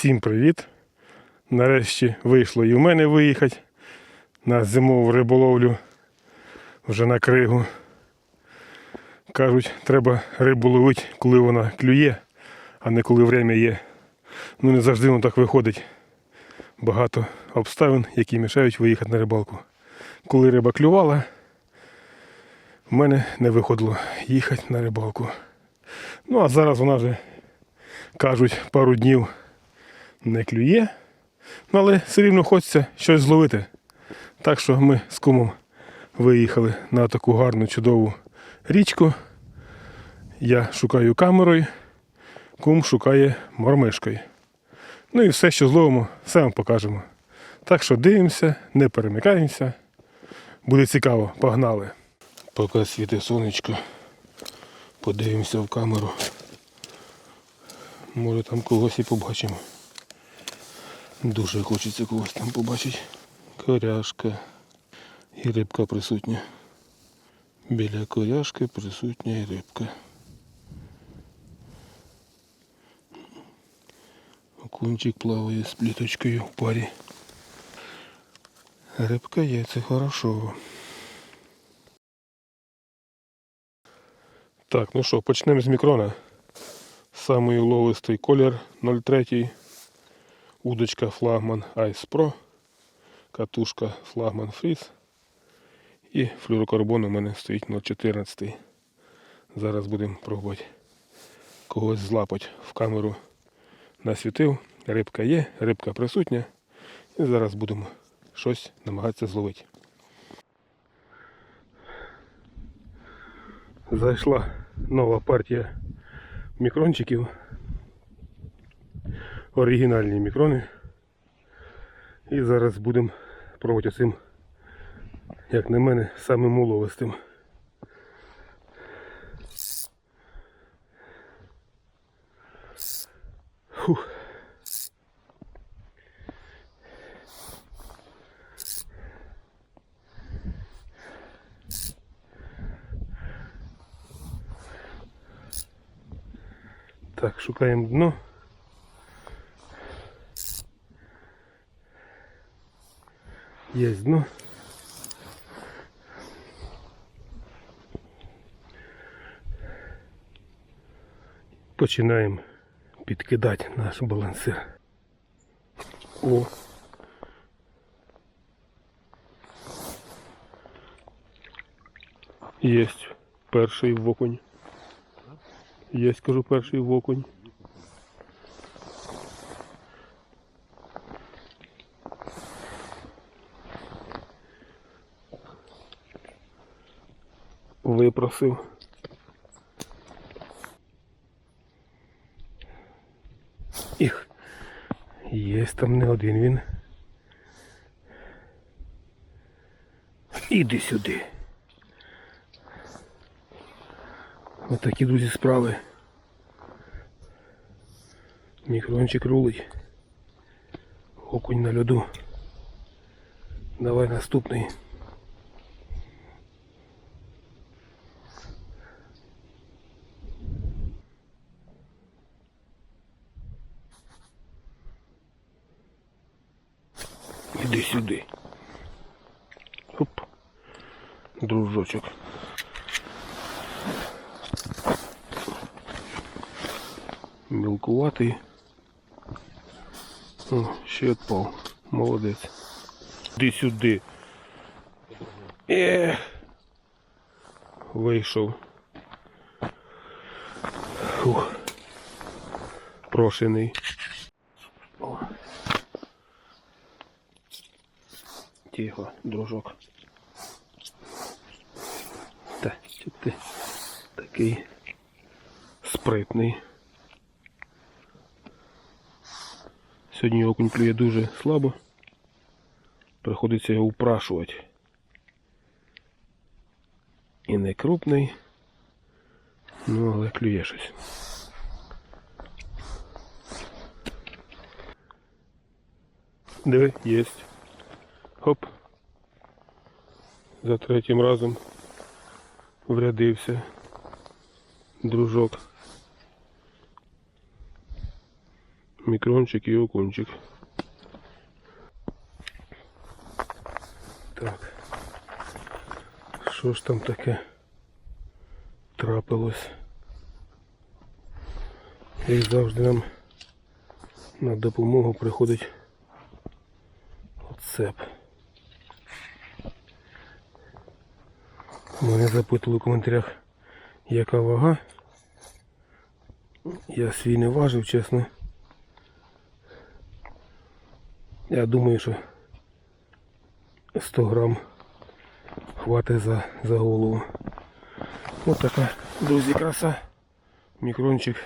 Всім привіт! Нарешті вийшло і в мене виїхати на зимову риболовлю вже на кригу. Кажуть, треба рибу ловити, коли вона клює, а не коли время є. Ну не завжди воно так виходить. Багато обставин, які мішають виїхати на рибалку. Коли риба клювала, в мене не виходило їхати на рибалку. Ну а зараз вона вже, кажуть, пару днів не клює. Ну, але все рівно хочеться щось зловити. Так що ми з кумом виїхали на таку гарну чудову річку. Я шукаю камерою, кум шукає мормишкою. Ну і все, що зловимо, все вам покажемо. Так що дивимося, не перемикаємося. Буде цікаво, погнали. Поки світить сонечко, подивимося в камеру. Може там когось і побачимо. Дуже хочеться когось там побачити. Коряшка і рибка присутня. Біля коряшки присутня і рибка. Окунчик плаває з пліточкою в парі. Рибка є, це хорошо. Так, ну що, почнемо з мікрона. Самий уловистий колір 0,3. Удочка флагман Ice Pro. Катушка флагман Freeze. І флюрокарбон у мене стоїть 0,14. Зараз будемо пробувати когось злапати в камеру. Насвітив, рибка є, рибка присутня. І зараз будемо щось намагатися зловити. Зайшла нова партія мікрончиків. Оригінальні мікрони. І зараз будемо пробувати цим, як на мене, самим уловистим. Фух. Так, шукаємо дно. Є дно. Починаємо підкидати наш балансир. О. Єсть перший в окунь. Є, скажу, перший в окунь. Випросив. Їх. Є там не один він. Іди сюди. Отакі, друзі, справи. Мікрончик рулить. Окунь на льоду. Давай наступний. Іди сюди. Оп. Дружочок. Мілкуватий. О, ще відпав. Молодець. Іди сюди. Ех. Вийшов. Фух. Прошений. Тихо, дружок. Ти такий спритний. Сьогодні окунь клює дуже слабо. Приходиться його упрашувати. І не крупний, ну але клює щось. Диви, єсть. Хоп. За третім разом врядився дружок. Мікрончик і окунчик. Так. Що ж там таке трапилось? Як завжди нам на допомогу приходить оцеп. Мене запитували в коментарях, яка вага. Я свій не важив, чесно. Я думаю, що 100 грам хватить за, за голову. Ось така, друзі, краса. Мікрончик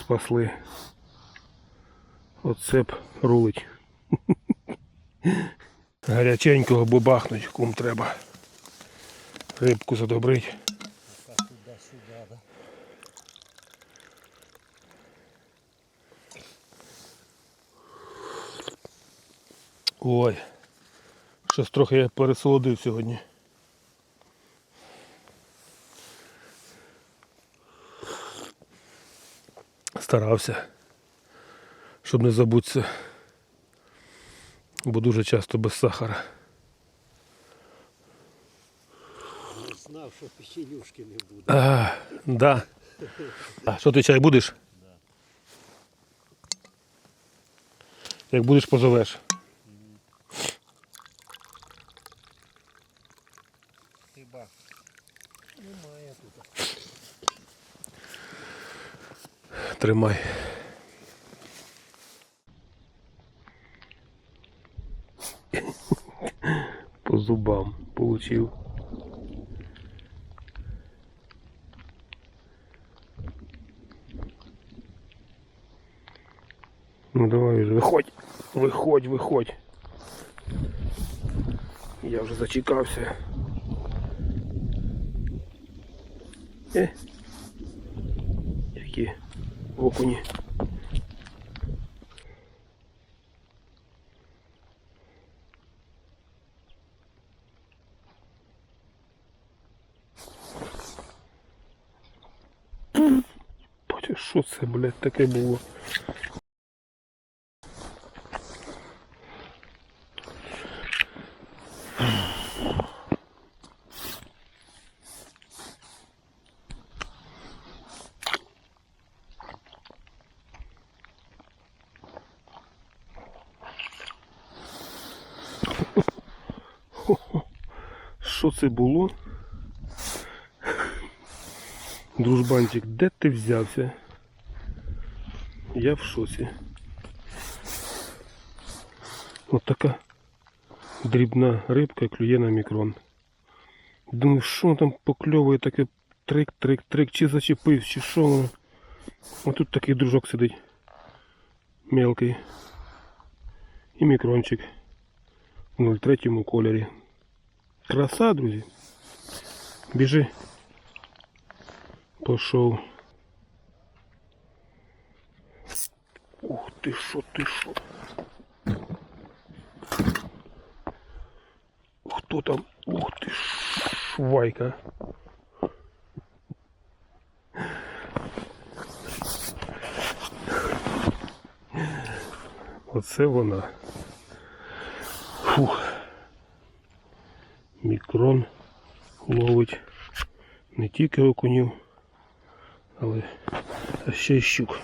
спасли. Оцеп рулить. Гаряченького бабахнуть, кум треба. Рибку задобрить. Ой. Щось трохи я пересолодив сьогодні. Старався, щоб не забутися, бо дуже часто без сахара. Знав, що печенюшки не буде. А, да. А що ти чай будеш? Як будеш, позовеш. Хіба немає тут. Тримай. По зубам получив. Ну давай уже, виходь, виходь, виходь. Я вже зачекався. Е. Які окуні. Бачиш, що це, блядь, таке було? Що це було? Дружбанчик, де ти взявся? Я в шоці. От така дрібна рибка клює на мікрон. Думаю, що там покльовує таке трик, трик, трик, чи зачепив, чи що воно. А тут такий дружок сидить. Мелкий. І мікрончик в 03 кольорі. Краса, друзі. Біжи. Пошов. Ух ти що, ти що. Хто там? Ух ти швайка. Оце вона. Фух. Мікрон ловить не тільки окунів, але ще й щук.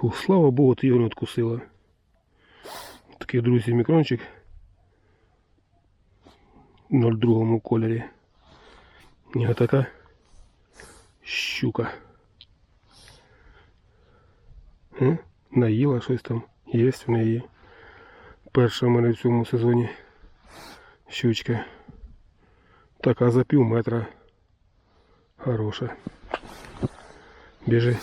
Фух, слава Богу, ти його не відкусила. Такий, друзі, мікрончик в 02 кольорі. І така щука. М? Наїла щось там. Є в неї. Перша в мене в цьому сезоні щучка. Така за пів метра. Хороша. Біжи.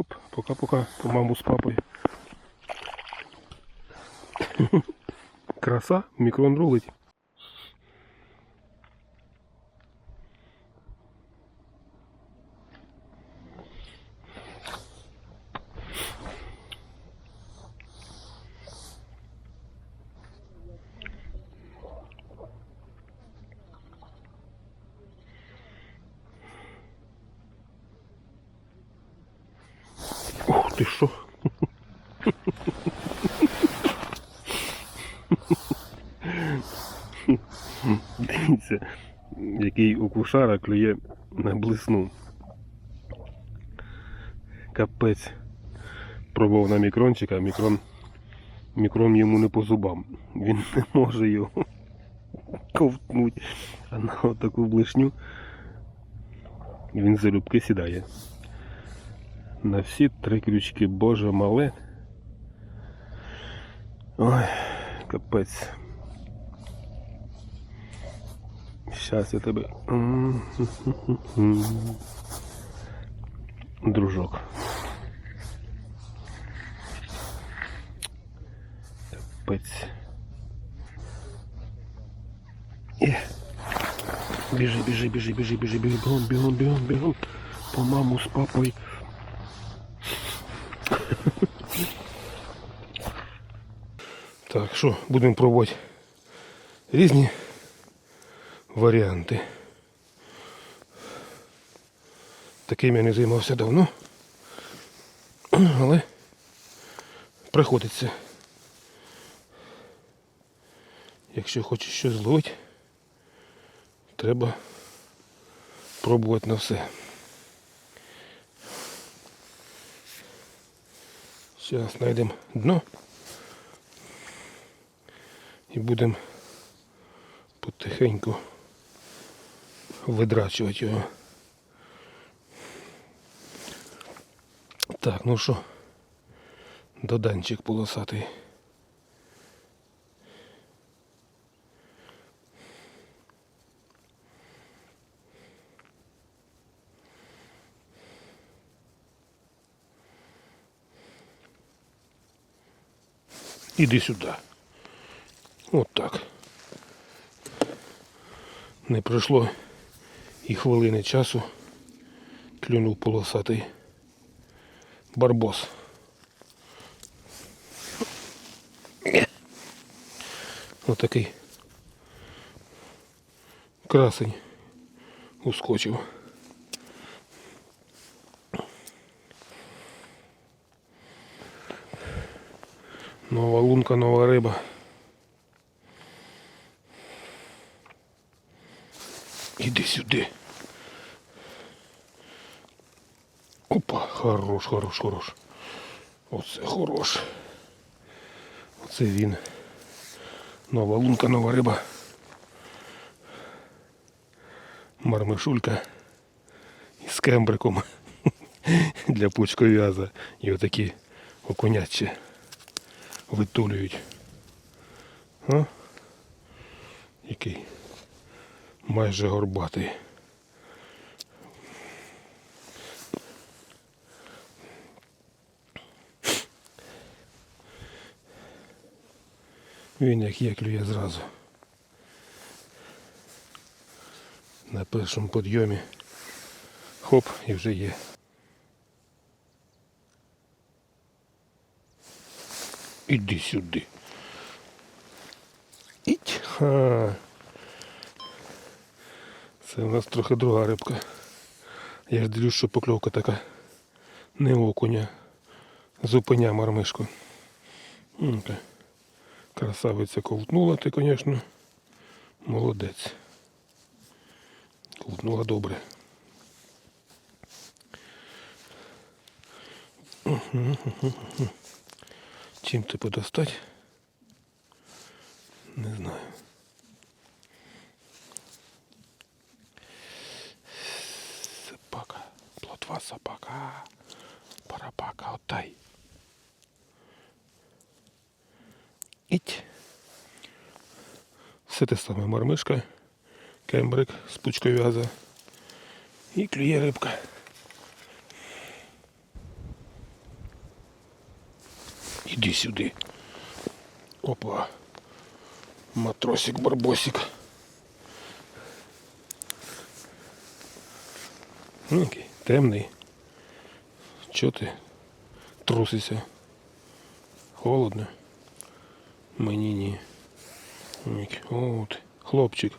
Оп, пока-пока, по маму з папою. Краса, мікрон рулить. Ти що? Дивіться, який у кушара клює на блесну. Капець. Пробував на мікрончика, а мікрон, мікрон йому не по зубам. Він не може його ковтнути. А на таку блешню він залюбки сідає. На всі три крючки, боже мале. Ой, капець. Щас я тебе. Дружок. Капець. Е. Біжи, біжи, біжи, біжи, біжи, біжи, бігом, бігом, бігом, бігом. По маму з папою. Так, що, будемо пробувати різні варіанти. Таким я не займався давно. Але приходиться. Якщо хочеш щось зловити, треба пробувати на все. Зараз знайдемо дно і будемо потихеньку видрачувати його. Так, ну що, доданчик полосатий. Іди сюди. От так. Не пройшло і хвилини часу. Клюнув полосатий барбос. Отакий красень ускочив. Нова лунка, нова риба. Іди сюди. Опа, хорош, хорош, хорош. Оце хорош. Оце він. Нова лунка, нова риба. Мармишулька із кембриком для пучков'яза. І отакі окунячі витулюють. А? Який майже горбатий. Він як є клює зразу. На першому підйомі. Хоп, і вже є. Іди сюди. Іть. Ха. Це у нас трохи друга рибка. Я ж дивлюсь, що покльовка така не окуня. Зупиня мармишку. Красавиця ковтнула ти, звісно. Молодець. Ковтнула добре. Чим ти подостать? Не знаю. Собака, плотва собака, парапака, отдай. Іть. Все те саме мармишка, кембрик з пучковяза і клює рибка. Іди сюди. Опа. Матросик, барбосик. Ну, який темний. Чого ти трусишся? Холодно. Мені ні. Який- От, хлопчик.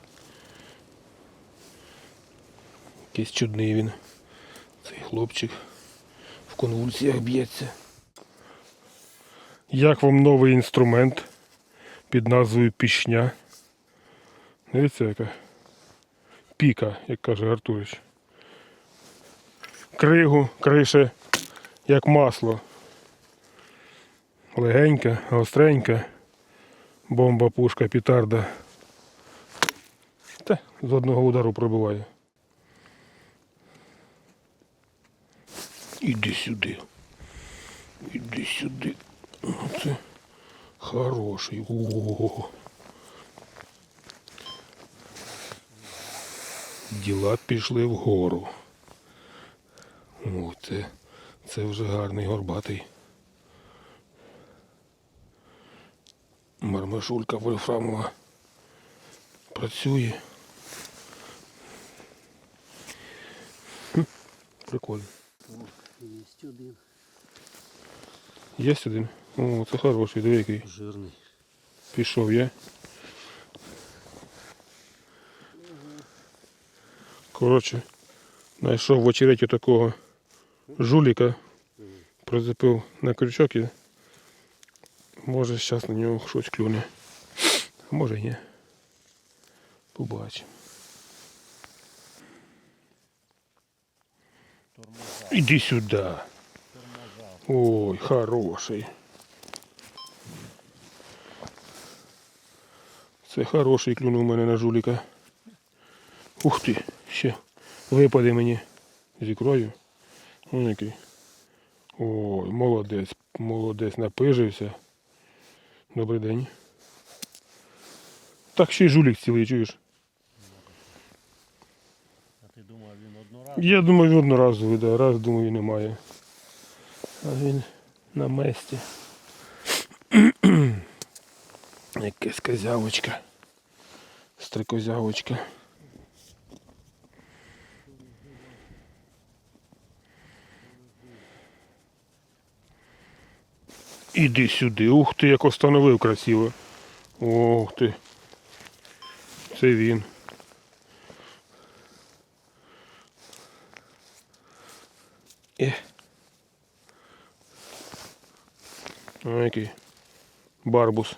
Якийсь чудний він. Цей хлопчик в конвульсіях б'ється. Як вам новий інструмент під назвою пішня? Дивіться, яка піка, як каже Артурич. Кригу, крише, як масло. Легенька, гостренька. Бомба, пушка, пітарда. Та з одного удару пробиває. Іди сюди. Іди сюди. Це хороший. Ого. Діла пішли вгору. О, це, це вже гарний горбатий. Мармашулька вольфрамова працює. Прикольно. Є один Є один? О, це хороший, диви який. жирний. Пішов я. Коротше, знайшов в очереті такого жуліка, прицепив на крючок і може зараз на нього щось клюне. А може і ні. Побачимо. Іди сюди. Ой, хороший. Це хороший клюнув мене на жуліка. Ух ти, ще випаде мені з ікрою. Ось який. Ой, молодець, молодець, напижився. Добрий день. Так ще й жулік цілий, чуєш? А ти думав, він одноразовий? Я думаю, одноразовий, да, раз думаю немає. А він на месті. Якась козявочка. Стрикозявочка. Іди сюди. Ух ти, як остановив красиво. Ух ти. Це він. Е. Ой, який барбус.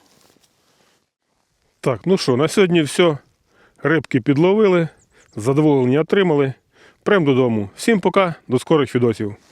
Так, ну що, на сьогодні все. Рибки підловили, задоволення отримали. Прям додому. Всім пока, до скорих відосів.